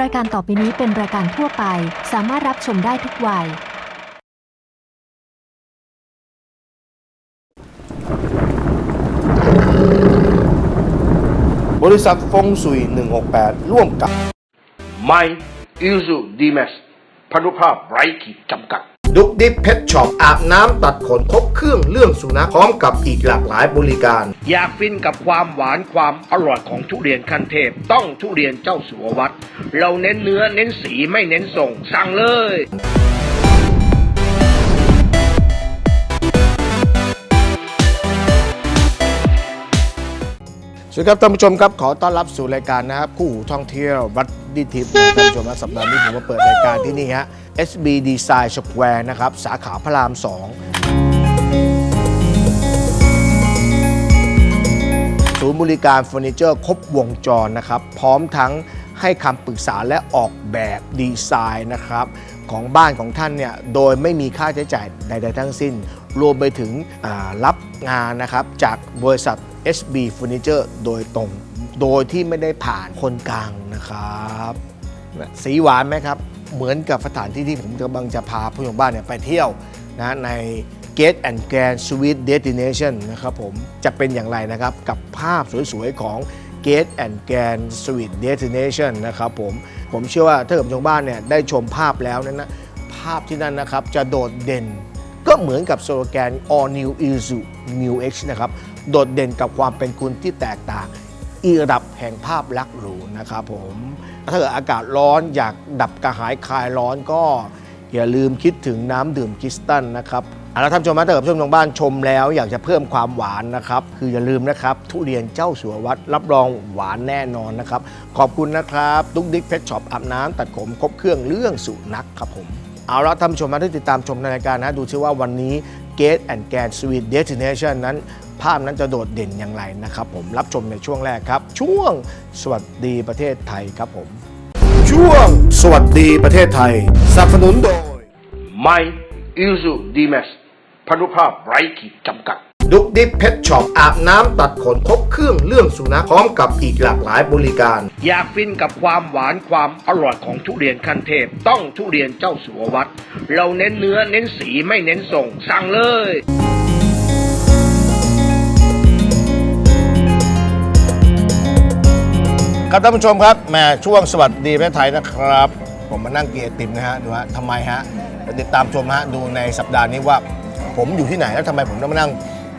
รายการต่อไปนี้เป็นรายการทั่วไป สามารถรับชมได้ทุกวัย บริษัทฟงสุย 168 ร่วมกับ ไม่อิลซูดีเมสพนุภาพไร้ขีดจำกัด ดุกดิบเพชช็อปอาบน้ำตัดขนครบเครื่องเรื่องสุนัขพร้อมกับอีกหลากหลายบริการ อยากฟินกับความหวานความอร่อยของทุเรียนคันเทพ ต้องทุเรียนเจ้าสัววัด เราเน้นเนื้อเน้นสีไม่เน้นส่ง สั่งเลย สวัสดีครับท่านผู้ชมครับขอต้อนรับสู่รายการนะครับคู่หูท่องเที่ยววัดดิทิพย์ท่านผู้ชมครับสัปดาห์นี้ผมมาเปิดรายการที่นี่ฮะ SB Design Square นะครับสาขาพระราม 2 ศูนย์บริการเฟอร์นิเจอร์ครบวงจรนะครับ พร้อมทั้งให้คำปรึกษาและออกแบบดีไซน์นะครับ ของบ้านของท่านเนี่ย โดยไม่มีค่าใช้จ่ายใด ๆ ทั้งสิ้น รวมไปถึงรับงานนะครับจากบริษัท SB Furniture โดยตรง โดยที่ไม่ได้ผ่านคนกลางนะครับสีหวานไหมครับ เหมือนกับสถานที่ที่ผมกำลังจะพาผู้ชมบ้านเนี่ยไปเที่ยวนะใน Gate and Grand Sweet Destination นะครับผมจะเป็นอย่างไรนะครับกับภาพสวยๆของ Gate and Grand Sweet Destination นะครับผมผมเชื่อว่าถ้าเกิดผู้ชมบ้านเนี่ยได้ชมภาพแล้วนั้นนะภาพที่นั่นนะครับจะโดดเด่น ก็เหมือนกับสโลแกน All New Isuzu New X นะครับ โดดเด่นกับความเป็นคุณที่แตกต่าง อีระดับแห่งภาพลักษณ์หรูนะครับผม ถ้าเกิดอากาศร้อนอยากดับกระหายคลายร้อนก็ อย่าลืมคิดถึงน้ำดื่มคิสตัลนะครับเอาละท่านผู้ชมนะถ้าเกิดผู้ชมทางบ้านชมแล้ว อยากจะเพิ่มความหวานนะครับ คืออย่าลืมนะครับ ทุเรียนเจ้าสัววัดรับรองหวานแน่นอนนะครับ ขอบคุณนะครับดุ๊กดิ๊กเพชรช็อปอาบน้ำตัดขมครบเครื่องเรื่องสุนัขครับผม เอาละท่านผู้ชมมาที่ติดตามชมในรายการนะ ดูซิว่าวันนี้ Gate and g a n Sweet Destination นั้น ภาพนั้นจะโดดเด่นอย่างไรนะครับผมรับชมในช่วงแรกครับ ช่วงสวัสดีประเทศไทยครับผม ช่วงสวัสดีประเทศไทยสนับสนุนโดยไม่อิลซูดีเมสพนุภาพไร้ขีดจำกัด ดุกดิบเพชช็อปอาบน้ำตัดขนครบเครื่องเรื่องสุนัขพร้อมกับอีกหลากหลายบริการ อยากฟินกับความหวานความอร่อยของทุเรียนคันเทพ ต้องทุเรียนเจ้าสัววัด เราเน้นเนื้อเน้นสีไม่เน้นส่งสั่งเลยครับท่านผู้ชมครับแหม่ช่วงสวัสดีประเทศไทยนะครับ ผมมานั่งกินไอติมนะฮะดูฮะทำไมฮะเดี๋ยวติดตามชมฮะดูในสัปดาห์นี้ว่า ผมอยู่ที่ไหนแล้วทำไมผมต้องมานั่ง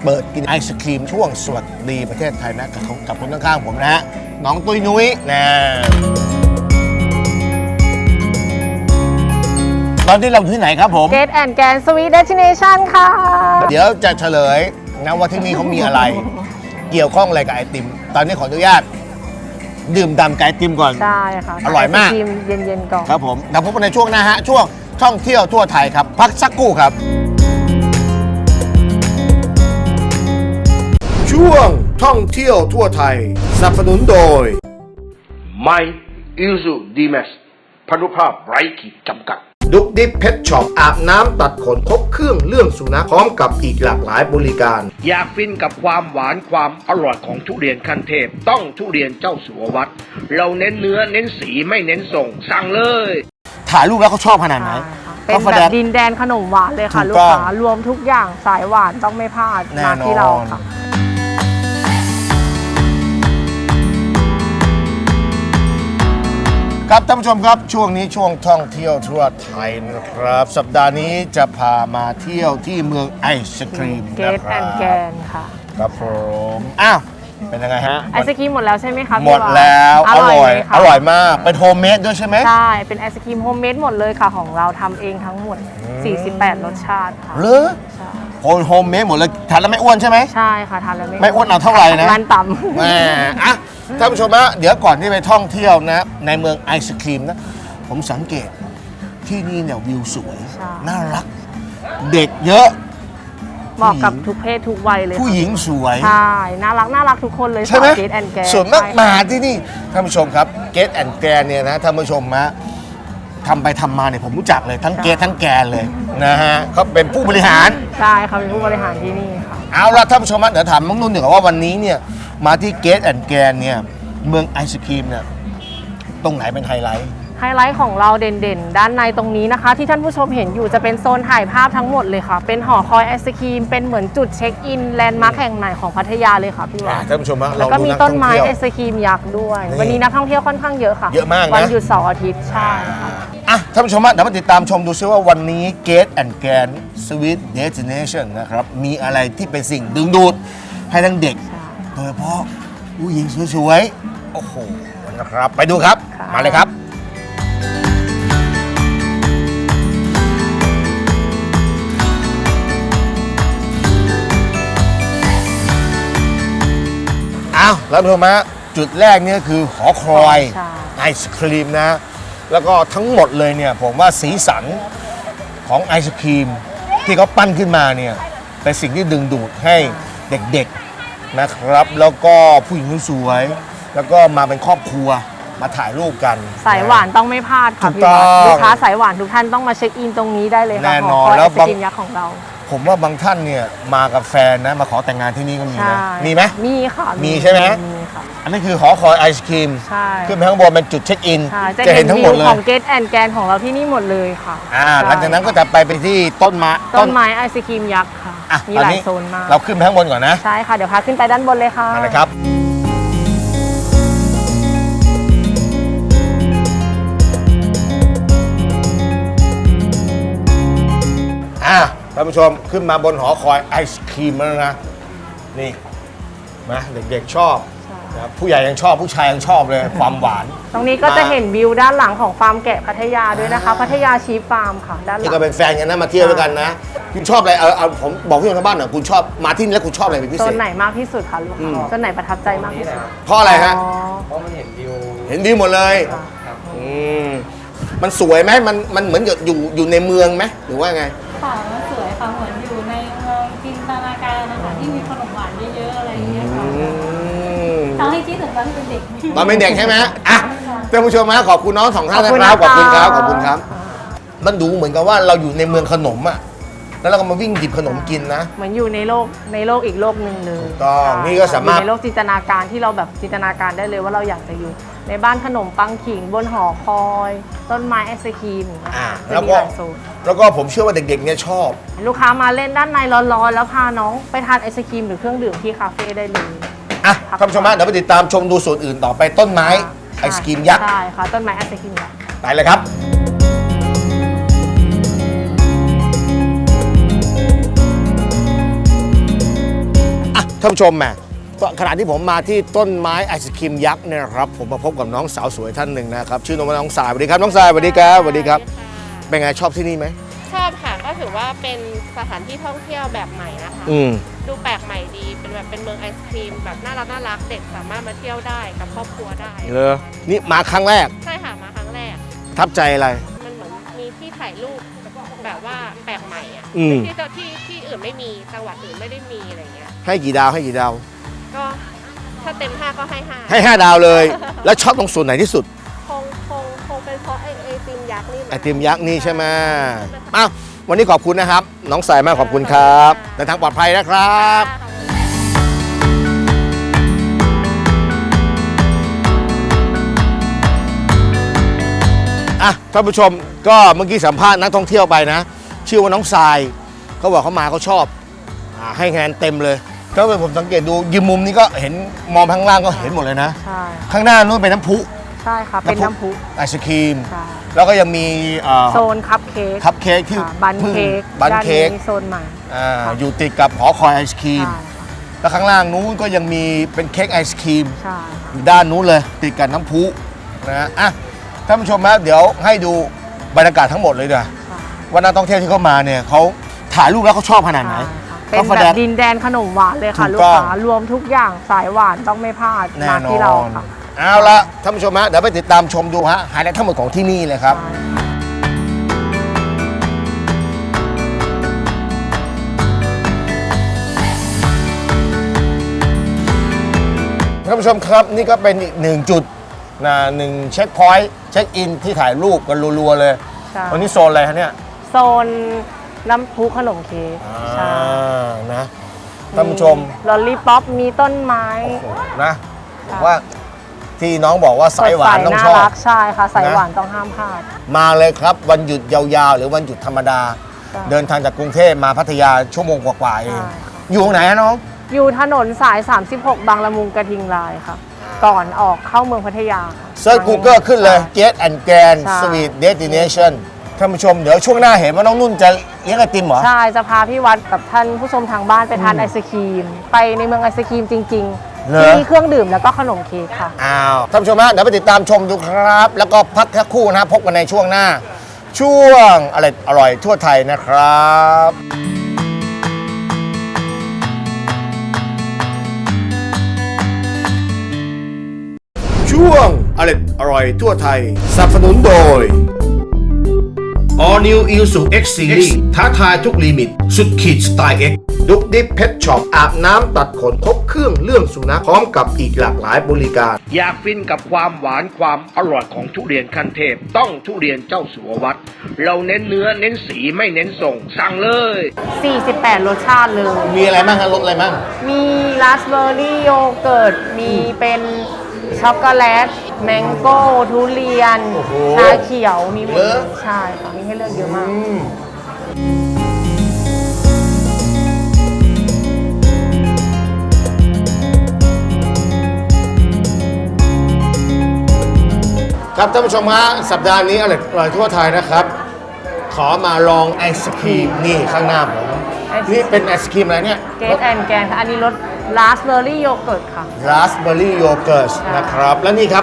เปิดกินไอศครีมช่วงสวัสดีประเทศไทยนะกับกับคนข้างๆผมนะฮะน้องตุ้ยนุ้ยนะตอนที่เราอยู่ที่ไหนครับผม Gate and Gan Sweet Destination ค่ะ เดี๋ยวจะเฉลยนะว่าที่นี่เขามีอะไร เกี่ยวข้องอะไรกับไอติม ตอนนี้ขออนุญาต ดื่มดำกับไอติมก่อน ใช่ค่ะอร่อยมากไศครีมเย็นๆก่อน ครับผมเดี๋ยวพบกันในช่วงหน้าฮะ ช่วงท่องเที่ยวทั่วไทยครับ พักสักครู่ครับ ช่วงท่องเที่ยวทั่วไทยสนับสนุนโดย ไม่อิลซูดีเมสพนุภาพไร้ขีดจำกัด ดุกดิบเพชช็อปอาบน้ำตัดขนครบเครื่องเรื่องสุนัขพร้อมกับอีกหลากหลายบริการ อยากฟินกับความหวานความอร่อยของทุเรียนคันเทพ ต้องทุเรียนเจ้าสัววัด เราเน้นเนื้อเน้นสีไม่เน้นส่ง สั่งเลย ถ่ายรูปแล้วเขาชอบขนาดไหนใช่ค่ะเป็นก็แสแบดบง ดินแดนขนมหวานเลยค่ะ ถูลูกกต้องค้ารวมทุกอย่างสายหวานต้องไม่พลาดแน่มานอน ที่เราค่ะ ครับท่านผู้ชมครับช่วงนี้ช่วงท่องเที่ยวทั่วไทยนะครับ สัปดาห์นี้จะพามาเที่ยวที่เมืองไอศครีมเกนะตคแอรันบแกนค่ะครับผมอ้าวเป็นยังไงฮะไอศครีมหมดแล้วใช่ไหมคะหมพี่ดวานแล้วอร่อยไหมคะอร่อยมากเป็นโฮมเมดด้วยใช่ไหม ใช่เป็นไอศครีมโฮมเมดหมดเลยค่ะของเราทำเองทั้งหมด 48 รสชาติค่ะเหรือใช่ โฮมโฮมเมดหมดเลยทานแล้วไม่อ้วนใช่ไหม ใช่ค่ะทานแล้วไม่ไม่อ้วนเอาเท่าไหร่นะ มันต่ำ แหม่อะ ท่านผู้ชมฮะเดี๋ยวก่อนที่ไปท่องเที่ยวนะ ในเมืองไอศครีมนะ ผมสังเกตที่นี่เนี่ยวิวสวย ใช่ น่ารัก เด็กเยอะ เหมาะกับทุกเพศทุกวัยเลยผู้ค่ะหญิงสวย ใช่ น่ารักน่ารักทุกคนเลยใช่ไหมเกตแอนแกส่วนมากมาที่นี่ท่านผู้ชมครับเกตแอนแกนเนี่ยนะท่านผู้ชมฮะทำไปทำมาเนี่ยผมรู้จักเลยทั้งเกตทั้งแกนเลยนะฮะเขาเป็นผู้บริหาร ใช่เขาเป็นผู้บริหารที่นี่ค่ะ เอาละท่านผู้ชมฮะเดี๋ยวถามน้องนุ่นเดี๋ยวาว่าวันนี้เนี่ยมาที่เกตแอนแกนเนี่ย เมืองไอศครีมเนี่ยตรงไหนเป็นไฮไลท์ ไฮไลท์ของเราเด่นๆ ด้านในตรงนี้นะคะ ที่ท่านผู้ชมเห็นอยู่จะเป็นโซนถ่ายภาพทั้งหมดเลยค่ะ เป็นหอคอยไอศครีม เป็นเหมือนจุดเช็คอินแลนด์มาร์คแห่งใหม่ของพัทยาเลยค่ะพี่หอะวานท่านผู้ชมฮะแล้วเราก็ดูมีนักต้ท่นองไม้เที่ยว ไอศครีมยักษ์ด้วย นี่วันนี้นักท่องเที่ยวค่อนข้างเยอะค่ะ เยอะมากนะ วันหยุดเสาร์อาทิตย์ใช่ค่ะ อะท่านผู้ชมฮะเดี๋ยวมาติดตามชมดูซิว่าวันนี้ Gate and Grand Sweet Destination นะครับ มีอะไรที่เป็นสิ่งดึงดูดให้ทั้งเด็กใช่โดยเฉพาะ ผู้หญิงสวยๆ โอ้โหนะครับ ไปดูครับ ค่ะ มาเลยครับ อ้าวแล้วผู้ชมฮะจุดแรกเนี่ยคือหอคอย ใช่ ไอศครีมนะ แล้วก็ทั้งหมดเลยเนี่ย ผมว่าสีสันของไอศครีม ที่เขาปั้นขึ้นมาเนี่ย เป็นสิ่งที่ดึงดูดให้เด็กๆ นะครับ แล้วก็ผู้หญิงสวยๆแล้วก็มาเป็นครอบครัวมาถ่ายรูปกันสายหวานต้องไม่พลาดค่ะถูกพี่หวานต้องลูกค้าสายหวานทุกท่านต้องมาเช็คอินตรงนี้ได้เลยค่ะแน่นอนหคยแล้วไอศบางกรีมยักษ์ของเรา ผมว่าบางท่านเนี่ยมากับแฟนนะมาขอแต่งงานที่นี่ก็มีใช่นะมีไหมมีค่ะมีใช่ไหมมีค่ะอันนี้คือหอคอยไอศครีมใช่ขึ้นไปข้างบนเป็นจุดเช็คอินใช่จะเห็นทั้งหมดเลวิวยของเกตแอนแกนของเราที่นี่หมดเลยค่ะอ่าใช่หลังจากนั้นก็จะไปไปที่ต้นไม้ต้นไม้ไอศครีมยักษ์ค่ะ อะมีตอนหลายนี้โซนมาก เราขึ้นไปข้างบนก่อนนะ ใช่ค่ะ เดี๋ยวพาขึ้นไปด้านบนเลยค่ะมาเลยครับ อะท่านผู้ชมขึ้นมาบนหอคอยไอศครีมแล้วนะ นี่มาเด็กๆชอบ นะผู้ใหญ่ยังชอบผู้ชายยังชอบเลยความหวาน ตรงนี้ก็จะเห็นวิวด้านหลังของฟาร์มแกะพัทยาด้วยนะคะ พัทยาชีฟฟาร์มค่ะ ด้านหนี่ลัก็งเป็นแฟนกันนะมาเที่ยวด้วยกันนะ คุณชอบอะไรเออเอาผมบอกพี่คนทางบ้านหน่อยคุณชอบมาที่นี่แล้วคุณชอบอะไรเป็นพิโซเศนษ ไหนมากที่สุดคะลูกอืค้ามโซนไหนประทับใจมากที่สุดเพราะอะไรฮะ อ๋อเห็นวิวหมดเลยอืมมันสวยไหมมันมันเหมือนอยู่อยู่อยู่ในเมืองไหมหรือว่าไง ค่ะ ที่คิดถึงตอนที่เป็นเด็ก ตอนเป็นเด็กใช่ไหมอะท่านผู้ชมฮะขอบคุณน้องสองท่านขอบคุณนะครับขอบคุณครับนะคะขอบคุณครับ มันดูเหมือนกับว่าเราอยู่ในเมืองขนมอะแล้วเราก็มาวิ่งหยิบขนมกินนะ เหมือนอยู่ในโลกในโลกอีกโลกหนึ่งเลยถูกต้องใช่นี่ก็สามารถ อยู่ในโลกจินตนาการที่เราแบบจินตนาการได้เลยว่าเราอยากจะอยู่ ในบ้านขนมปังขิงบนหอคอย ต้นไม้ไอศครีมอย่างเงี้ยอ่าค่ะจะแล้วมีก็หลายโซนแล้วก็ผมเชื่อว่าเด็กๆเนี่ยชอบ ลูกค้ามาเล่นด้านในร้อนๆแล้วพาน้องไปทานไอศครีมหรือเครื่องดื่มที่คาเฟ่ได้เลย อะท่านผู้ชมฮะเดี๋ยวไปติดตามชมดูส่วนอื่นต่อไปต้นไม้ไอศกรีมยักษ์ใช่ค่ะต้นไม้ไอศครีมยักษ์ไปเลยครับอะท่านผู้ชมแหมก็ขณะที่ผมมาที่ต้นไม้ไอศครีมยักษ์เนี่ยนะครับ ผมมาพบกับน้องสาวสวยท่านหนึ่งนะครับ ชื่อน้องน้องสายสวัสดีครับน้องสายสวัสดีครับสวัสดีครับ เป็นไงชอบที่นี่ไหม ชอบค่ะ ก็ถือว่าเป็นสถานที่ท่องเที่ยวแบบใหม่นะคะ อืม ดูแปลกใหม่ดีเป็นแบบเป็นเมืองไอศครีม แบบน่ารักน่ารักเด็กสามารถมาเที่ยวได้กับครอบครัวได้เลอนี่มาครั้งแรกใช่ค่ะมาครั้งแรกทับใจอะไร มันเหมือนมีที่ถ่ายรูปแบบว่าแปลกใหม่อะอืม ที่เจ้าที่ที่อื่นไม่มีจังหวัดอื่นไม่ได้มีอะไรเงี้ย ให้กี่ดาวให้กี่ดาว ก็ถ้าเต็มห้าก็ให้ห้าให้ 5 ดาวเลย แล้วชอบตรงส่วนไหนที่สุด คงคงคงเป็นเพราะไอไอติมยักษ์นี่แหละไอติมยักษ์นี่ใช่ไหมอ้าว วันนี้ขอบคุณนะครับ น้องสายมากขอบคุณครับเดินทางปลอดภัยนะครับอะท่านผู้ชมก็เมื่อกี้สัมภาษณ์นักท่องเที่ยวไปนะ ชื่อว่าน้องทรายเขาบอกเขามาเขาชอบอาให้คะแนนเต็มเลยก็เป็นผมสังเกตดูยิมมุมนี้ก็เห็นมองข้างล่างก็เห็นหมดเลยนะ ใช่ ข้างหน้านู้นเป็นน้ำพุ ใช่ค่ะ เป็นน้ำพุไอศครีม ใช่ แล้วก็ยังมีเอ่อโซนคัพเค้กคัพเค้กที่ค่ะบันพิ่งเค้กบันเค้กด้าโซนใหม่ อ่าค่ะ อยู่ติดกับหอคอยไอศครีม ใช่ค่ะแล้วข้างล่างนู้นก็ยังมีเป็นเค้กไอศครีม ใช่อยู่ด้านนู้นเลยติดกับน้ำพุนะฮะอะท่านผู้ชมนะเดี๋ยวให้ดูบรรยากาศทั้งหมดเลยดีกว่าค่ะ ว่านักท่องเที่ยวที่เข้ามาเนี่ยเขาถ่ายรูปแล้วเขาชอบขนาดไหน ใช่ค่ะเป็นเขาแสแบดบงดินแดนขนมหวานเลยค่ะ ถูลูกกต้องค้ารวมทุกอย่างสายหวานต้องไม่พลาดแน่มานอที่เรานค่ะ เอาละท่านผู้ชมฮะเดี๋ยวไปติดตามชมดูฮะไฮไลท์ทั้งหมดของที่นี่เลยครับ ท่านผู้ชมครับนี่ก็เป็นอีกหนึ่งจุดนะหนึ่งเช็คพอยต์เช็คอินที่ถ่ายรูปกันรัวๆเลยใช่ วันนี้โซนอะไรฮะเนี่ยโซนน้ำพุขนมเค้กใช่อ่านะท่านผู้ชม ลอลลี่ป๊อปมีต้นไม้โอ้โหนะบอกว่าจ ที่น้องบอกว่าสายหวานต้องชอบสดใสรักใช่ค่ะสายนะหวานต้องห้ามพลาด มาเลยครับวันหยุดยาวๆ หรือวันหยุดธรรมดาใช่เดินทางจากกรุงเทพมาพัทยาชั่วโมงกว่าๆเองใช่ค่ะอยู่ตรงไหนฮะน้อง อยู่ถนนสาย 36 บางละมุงกระทิงลายค่ะ ก่อนออกเข้าเมืองพัทยาค่ะเซิร์ช Google ขึ้นเลย Get and Grand ใช่ Sweet Destination ท่านผู้ชมเดี๋ยวช่วงหน้าเห็นว่าน้องนุ่นจะเลี้ยงไอติมเหรอ ใช่ จะพาพี่วัดกับท่านผู้ชมทางบ้านไปทานไอศครีม ไปในเมืองไอศครีมจริง เหรๆอที่เครื่องดื่มแล้วก็ขนมเค้กค่ะ อ้าวท่านผู้ชมฮะเดี๋ยวไปติดตามชมดูครับ แล้วก็พักแค่ครู่นะพบกันในช่วงหน้า ช่วงอะไรอร่อยทั่วไทยนะครับ ช่วงอร่อยอร่อยทั่วไทยสนับสนุนโดย All New i l s u X Series ท้าทายทุกลิมิต สุดขีดสไตล์ X ดุกดิบเพชรช็อปอาบน้ำตัดขนครบเครื่องเรื่องสุนัขพร้อมกับอีกหลากหลายบริการ อยากฟินกับความหวานความอร่อยของทุเรียนขั้นเทพ ต้องทุเรียนเจ้าสัววัด เราเน้นเนื้อเน้นสีไม่เน้นส่ง สั่งเลย 48 รสชาติเลย มีอะไรบ้างครับรสอะไรบ้าง มีราสเบอร์รี่โยเกิร์ต มีเป็นช็อกโกแลต แมงโก้ ทุเรียน โอ้โหชาเขียว มีหมดเยอะ ใช่ค่ะมีให้เลือกเยอะมาก ครับท่านผู้ชมฮะสัปดาห์นี้อร่อยอร่อยทั่วไทยนะครับ ขอมาลองไอศครีมนี่ข้างหน้าผมไอศนี่เป็นไอศครีมอะไรเนี่ยเกตแอนแกนค่ะ อันนี้รสราสเบอร์รี่โยเกิร์ตค่ะราสเบอร์รี่โยเกิร์ตนะครับ แล้วนี่ครับ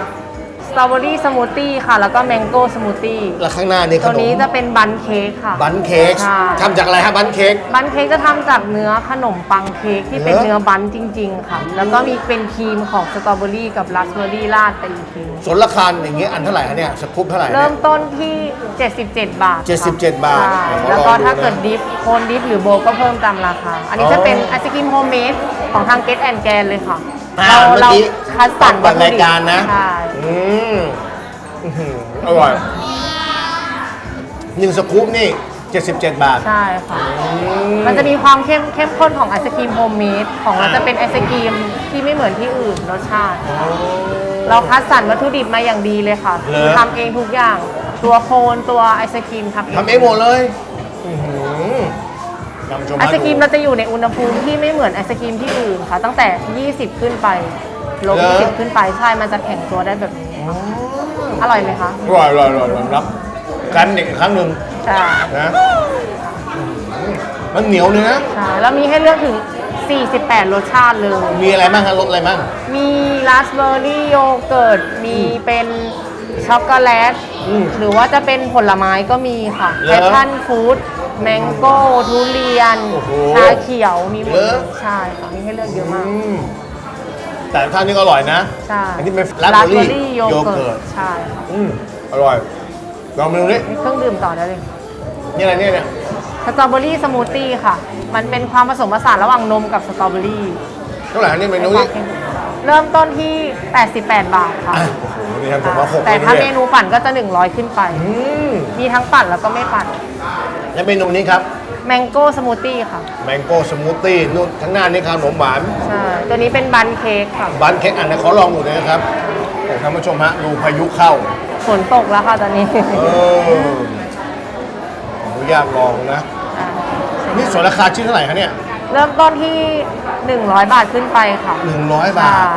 สตรอเบอรี่สมูทตี้ค่ะ แล้วก็แมงโก้สมูทตี้แล้วข้างหน้านี่ขตัวนมนี้จะเป็นบันเค้กค่ะ บันเค้กใช่ ทำจากอะไรฮะบันเค้ก บันเค้กจะทำจากเนื้อขนมปังเค้กที่เป็นเหรอ เนื้อบันจริง ๆ ค่ะ แล้วก็มีเป็นครีมของสตรอเบอรี่กับราสเบอรี่ราดไปอีกทีส่วนราคาอย่างเงี้ยอันเท่าไหร่ฮะเนี่ยสกู๊ปเท่าไหร่เริ่เนี่ย มต้นที่ 77 บาทค่ะ77บาทใช่ขอลองแล้วก็ดูนะ ถ้าเกิดดิฟโคนดิฟหรือโบก็เพิ่มตามราคา อันนี้อ๋อจะเป็นไอศกรีมโฮมเมดของทางเกตแอนแกนเลยค่ะ อ่าเราเมื่อเรากี้คัดสรรเปิดรายการนะใช่ อืม อื้อหืออร่อยหนึ่งสกู๊ปนี่ 77 บาท ใช่ค่ะ มันจะมีความเข้มเข้มข้นของไอศกรีมโฮมเมดของเราจะเป็นไอศกรีมที่ไม่เหมือนที่อื่นรสชาติ เราคัดสรรวัตถุดิบมาอย่างดีเลยค่ะเหรอ ทำเองทุกอย่าง ตัวโคนตัวไอศกรีมทำเองทำเองหมดเลยอื้อหือท่านผู้ชมไอศกรีมดูเราจะอยู่ในอุณหภูมิที่ไม่เหมือนไอศกรีมที่อื่นค่ะ ตั้งแต่ 20 ขึ้นไปลบเหรอ20 ขึ้นไปใช่มันจะแข็งตัวได้แบบนี้ค่ะ อร่อยไหมคะ อร่อยอร่อยอร่อยยอมรับกันอีกครั้งหนึ่งใช่นะอื้อหือมันเหนียวเนื้อใช่แล้วมีให้เลือกถึง 48 รสชาติเลย มีอะไรบ้างครับรสอะไรบ้างมีราสเบอร์รี่โยเกิร์ต มีเป็นช็อกโกแลต อืม หรือว่าจะเป็นผลไม้ก็มีค่ะเหรอแพชชั่นฟู้ดแมงโก้ทุเรียน โอ้โหชาเขียว มีหมดเหรอใช่ค่ะมีให้เลือกเยอะมาก อืม แต่ท่านนี้ก็อร่อยนะ ใช่อันนี้เป็นราสเบอร์รี่โยโยเกิเกิร์ร์ต ตใช่ค่ะอืมอร่อยลองมาดูนี่มีเครื่องดื่มต่อได้เลย นี่อะไรเนี่ยเนี่ยสตรอเบอรี่สมูทตี้ค่ะ มันเป็นความผสมผสานระหว่างนมกับสตรอเบอรี่เท่าไหร่อันนี่เมนูนี้เริ่มต้นที่ 88 บาทค่ะอะโอ้โหนี่ครับผมว่าหกแต่ถ้าลยเมนี่ยนูปั่นก็จะ 100 ขึ้นไป อืมมีทั้งปั่นแล้วก็ไม่ปั่น และเมนูนี้ครับ แมงโก้สมูทตี้ค่ะ แมงโก้สมูทตี้นู่นข้างหน้านี่ขนมหวาน ใช่ ตัวนี้เป็นบันเค้กค่ะ บันเค้กอันนี้ขอลองดูหน่อยนะครับโอ้ท่านผู้ชมฮะดูพายุเข้า ฝนตกแล้วค่ะตอนนี้เอออนุญาตลองนะนี่ส่วนราคาชิ้นเท่าไหร่คะเนี่ย เริ่มต้นที่ 100 บาทขึ้นไปค่ะหนึ่งร้อยบาใช่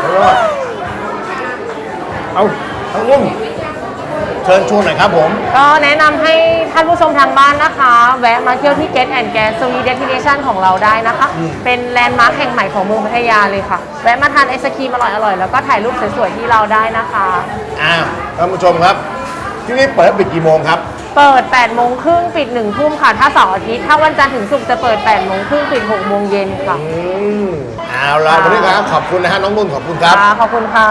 ทอร่อยเอา ทั้งนุ่มเชิญชวนหน่อยครับผม ก็แนะนำให้ท่านผู้ชมทางบ้านนะคะ แวะมาเที่ยวที่ Get and Gas Sweet Destination ของเราได้นะคะเป็นแลนด์มาร์คแห่งใหม่ของเมืองพัทยาเลยค่ะ แวะมาทานไอศครีมอร่อยๆ แล้วก็ถ่ายรูปสวยๆ ที่เราได้นะคะ อ้าวท่านผู้ชมครับ ที่นี่เปิดปิดกี่โมงครับ เปิด 8 โมงครึ่งปิด 1 ทุ่มค่ะ ถ้าเสาร์อาทิตย์ ถ้าวันจันทร์ถึงศุกร์จะเปิด 8 โมงครึ่งปิด 6 โมงเย็นค่ะ อืม เอาละวันนี้ครับขอบคุณนะฮะน้องนุ่นขอบคุณครับค่ะขอบคุณค่ะ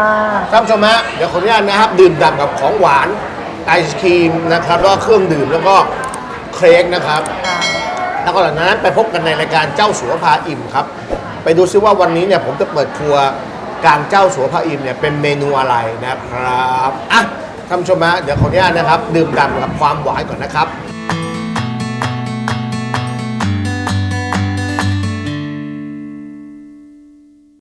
ท่านผู้ชมฮะเดี๋ยวขออนุญาตนะครับ ดื่มด่ำกับของหวานไอศครีมนะครับแล้วก็เครื่องดื่มแล้วก็เค้กนะครับ แล้วก็หลังจากนั้นไปพบกันในรายการเจ้าสัวพาอิ่มครับ ไปดูซิว่าวันนี้เนี่ยผมจะเปิดครัวกลางเจ้าสัวพาอิ่มเนี่ยเป็นเมนูอะไรนะครับอะท่านผู้ชมฮะเดี๋ยวขออนุญาตนะครับ ดื่มด่ำกับความหวานก่อนนะครับ